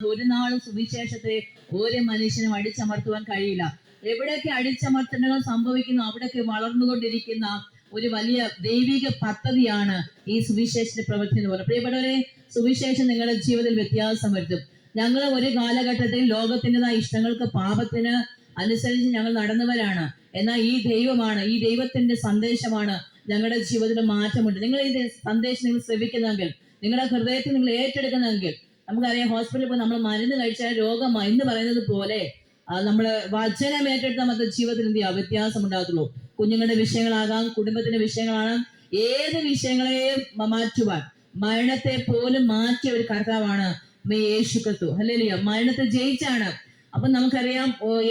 ഒരു നാളും സുവിശേഷത്തെ ഒരു മനുഷ്യനും അടിച്ചമർത്തുവാൻ കഴിയില്ല. എവിടെയൊക്കെ അടിച്ചമർത്തലുകൾ സംഭവിക്കുന്നു അവിടെയൊക്കെ വളർന്നുകൊണ്ടിരിക്കുന്ന ഒരു വലിയ ദൈവിക പദ്ധതിയാണ് ഈ സുവിശേഷന്റെ പ്രവൃത്തി എന്ന് പറയുന്നത്. പ്രിയപ്പെട്ടവരെ സുവിശേഷം നിങ്ങളുടെ ജീവിതത്തിൽ വ്യത്യാസം വരുത്തും. ഞങ്ങൾ ഒരു കാലഘട്ടത്തിൽ ലോകത്തിന്റെതായ ഇഷ്ടങ്ങൾക്ക് പാപത്തിന് അനുസരിച്ച് ഞങ്ങൾ നടന്നവരാണ്. എന്നാൽ ഈ ദൈവമാണ് ഈ ദൈവത്തിന്റെ സന്ദേശമാണ് ഞങ്ങളുടെ ജീവിതത്തിൽ മാറ്റമുണ്ട്. നിങ്ങൾ ഈ സന്ദേശം നിങ്ങൾ ശ്രമിക്കുന്നെങ്കിൽ നിങ്ങളുടെ ഹൃദയത്തിൽ നിങ്ങൾ ഏറ്റെടുക്കുന്നെങ്കിൽ നമുക്കറിയാം ഹോസ്പിറ്റലിൽ പോയി നമ്മൾ മരുന്ന് കഴിച്ചാൽ രോഗം എന്ന് പറയുന്നത് പോലെ നമ്മൾ വചനം ഏറ്റെടുത്താൽ ജീവിതത്തിൽ എന്ത് ചെയ്യാം വ്യത്യാസം ഉണ്ടാകത്തുള്ളൂ. കുഞ്ഞുങ്ങളുടെ വിഷയങ്ങളാകാം കുടുംബത്തിന്റെ വിഷയങ്ങളാകാം ഏത് വിഷയങ്ങളെയും മാറ്റുവാൻ. മരണത്തെ പോലും മാറ്റിയ ഒരു കർത്താവാണ് യേശു ക്രിസ്തു. അല്ലേലിയ മരണത്തെ ജയിച്ചാണ്. അപ്പൊ നമുക്കറിയാം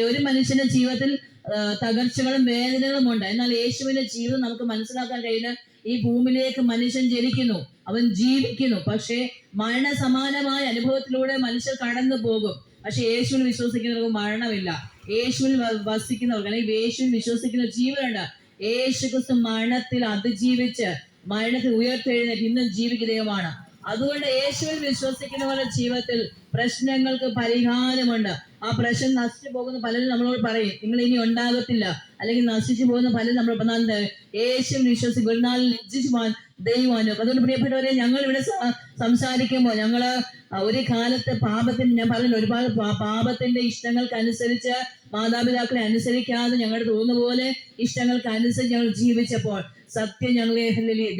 ഒരു മനുഷ്യന്റെ ജീവിതത്തിൽ തകർച്ചകളും വേദനകളും ഉണ്ട്. എന്നാൽ യേശുവിന്റെ ജീവിതം നമുക്ക് മനസ്സിലാക്കാൻ കഴിയുന്ന ഈ ഭൂമിയിലേക്ക് മനുഷ്യൻ ജനിക്കുന്നു. അവൻ ജീവിക്കുന്നു. പക്ഷേ മരണസമാനമായ അനുഭവത്തിലൂടെ മനുഷ്യർ കടന്നു പോകും. പക്ഷെ യേശുവിൽ വിശ്വസിക്കുന്നവർക്ക് മരണമില്ല. യേശുവിൽ വസിക്കുന്നവർക്ക് അല്ലെങ്കിൽ യേശുവിൽ വിശ്വസിക്കുന്ന ജീവനുണ്ട്. യേശു ക്രിസ്തു മരണത്തിൽ അതിജീവിച്ച് മരണത്തിൽ ഉയർത്തെഴുന്നേറ്റ് ഇന്നും ജീവിക്കുന്ന ദൈവമാണ്. അതുകൊണ്ട് യേശുവിൽ വിശ്വസിക്കുന്നവരുടെ ജീവിതത്തിൽ പ്രശ്നങ്ങൾക്ക് പരിഹാരമുണ്ട്. ആ പ്രശ്നം നശിച്ചു പോകുന്ന പലരും നമ്മളോട് പറയും. നിങ്ങൾ ഇനി ഉണ്ടാകത്തില്ല. അല്ലെങ്കിൽ നശിച്ചു പോകുന്ന പലരും നമ്മൾ പറഞ്ഞാൽ യേശുവിൽ വിശ്വസിക്കും ഒരു നാൾ ലജ്ജിച്ചു പോകാൻ ദൈവമാണ് അതുകൊണ്ട് പ്രിയപ്പെട്ടവരെ ഞങ്ങൾ ഇവിടെ സംസാരിക്കുമ്പോൾ ഞങ്ങൾ ഒരു കാലത്ത് പാപത്തിൽ ഞാൻ പറഞ്ഞു ഒരുപാട് പാപത്തിന്റെ ഇഷ്ടങ്ങൾക്ക് അനുസരിച്ച് മാതാപിതാക്കളെ അനുസരിക്കാതെ ഞങ്ങളുടെ തോന്നുന്ന പോലെ ഇഷ്ടങ്ങൾക്ക് അനുസരിച്ച് ഞങ്ങൾ ജീവിച്ചപ്പോൾ സത്യം ഞങ്ങളെ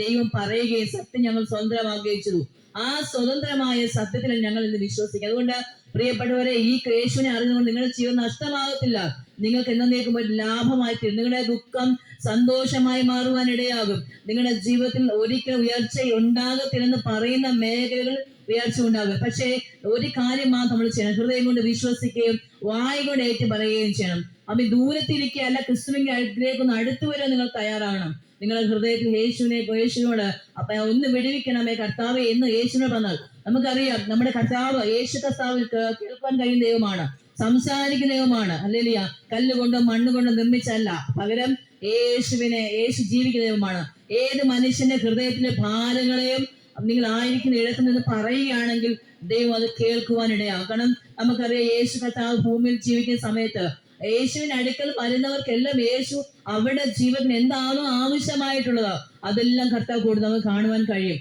ദൈവം പറയുകയും സത്യം ഞങ്ങൾ സ്വതന്ത്രമാകുകയും ചെയ്തു. ആ സ്വതന്ത്രമായ സത്യത്തിൽ ഞങ്ങൾ ഇന്ന് വിശ്വസിക്കും അതുകൊണ്ട് പ്രിയപ്പെട്ടവരെ ഈ ക്രേശുവിനെ അറിഞ്ഞുകൊണ്ട് നിങ്ങളുടെ ജീവൻ നഷ്ടമാകത്തില്ല. നിങ്ങൾക്ക് എന്നേക്കും ഒരു ലാഭമായി തീരും. നിങ്ങളുടെ ദുഃഖം സന്തോഷമായി മാറുവാൻ ഇടയാകും നിങ്ങളുടെ ജീവിതത്തിൽ ഒരിക്കലും ഉയർച്ച ഉണ്ടാകത്തില്ലെന്ന് പറയുന്ന മേഖലകൾ ഉയർച്ച ഉണ്ടാകും. പക്ഷേ ഒരു കാര്യം മാത്രം നമ്മൾ ചെയ്യണം. ഹൃദയം കൊണ്ട് വിശ്വസിക്കുകയും വായ കൊണ്ട് ഏറ്റു പറയുകയും ചെയ്യണം. അപ്പൊ ദൂരത്തിരിക്കുക അല്ല ക്രിസ്തുവിന്റെ അടുത്തേക്ക് ഒന്ന് അടുത്തു വരാൻ നിങ്ങൾ തയ്യാറാകണം. നിങ്ങളുടെ ഹൃദയത്തിൽ യേശുവിനെ യേശുവിനോട് അപ്പൊ ഒന്ന് വിടുവിക്കണമേ കർത്താവ് എന്ന് യേശുവിനോട് പറഞ്ഞാൽ നമുക്കറിയാം നമ്മുടെ കർത്താവ് യേശു കർത്താവ് കേൾക്കാൻ കഴിയുന്ന ദൈവമാണ് സംസാരിക്കുന്ന ദൈവമാണ്. അല്ലേലിയ കല്ലുകൊണ്ടോ മണ്ണ് കൊണ്ടോ നിർമ്മിച്ചല്ല പകരം യേശുവിനെ യേശു ജീവിക്കുന്ന ദൈവമാണ്. ഏത് മനുഷ്യന്റെ ഹൃദയത്തിലെ ഭാരങ്ങളെയും നിങ്ങൾ ആയിരിക്കുന്ന ഇടത്ത് നിന്ന് പറയുകയാണെങ്കിൽ ദൈവം അത് കേൾക്കുവാനിടയാകണം. നമുക്കറിയാം യേശു കർത്താവ് ഭൂമിയിൽ ജീവിക്കുന്ന സമയത്ത് യേശുവിന് അടുക്കൽ വരുന്നവർക്കെല്ലാം യേശു അവരുടെ ജീവിതത്തിന് എന്താണോ ആവശ്യമായിട്ടുള്ളത് അതെല്ലാം കർത്താവ് കൂടി നമുക്ക് കാണുവാൻ കഴിയും.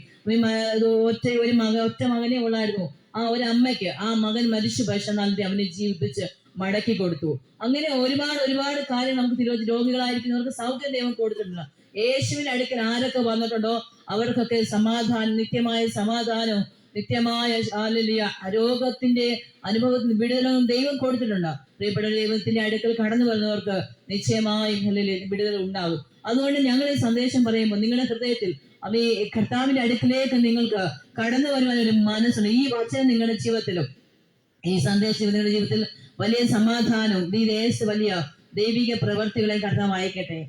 ഒറ്റ ഒരു മക ഒറ്റ മകനെ ഉള്ളായിരുന്നു. ആ ഒരു അമ്മയ്ക്ക് ആ മകൻ മരിച്ചു നൽകി അവനെ ജീവിപ്പിച്ച് മടക്കി കൊടുത്തു. അങ്ങനെ ഒരുപാട് ഒരുപാട് കാര്യം നമുക്ക് തിരുവനന്തപുരം രോഗികളായിരിക്കുന്നവർക്ക് സൗഖ്യം ദൈവം കൊടുത്തിട്ടുണ്ട്. യേശുവിന്റെ അടുക്കൽ ആരൊക്കെ വന്നിട്ടുണ്ടോ? അവർക്കൊക്കെ സമാധാനം നിത്യമായ സമാധാനവും നിത്യമായ ആലിയ രോഗത്തിന്റെ അനുഭവത്തിന് വിടുതലും ദൈവം കൊടുത്തിട്ടുണ്ട്. പ്രിയപ്പെട്ട ദൈവത്തിന്റെ അടുക്കൽ കടന്നു വരുന്നവർക്ക് നിശ്ചയമായും വിടുതൽ ഉണ്ടാകും. അതുകൊണ്ട് ഞങ്ങൾ ഈ സന്ദേശം പറയുമ്പോൾ നിങ്ങളുടെ ഹൃദയത്തിൽ ഈ കർത്താവിന്റെ അടുക്കിലേക്ക് നിങ്ങൾക്ക് കടന്നു വരുവാൻ ഒരു മനസ്സുണ്ട്. ഈ വചനം നിങ്ങളുടെ ജീവിതത്തിലും ഈ സന്ദേശം നിങ്ങളുടെ ജീവിതത്തിൽ വലിയ സമാധാനവും ഈ ദേശ വലിയ ദൈവിക പ്രവൃത്തികളെ കർത്താവ് അയക്കട്ടെ.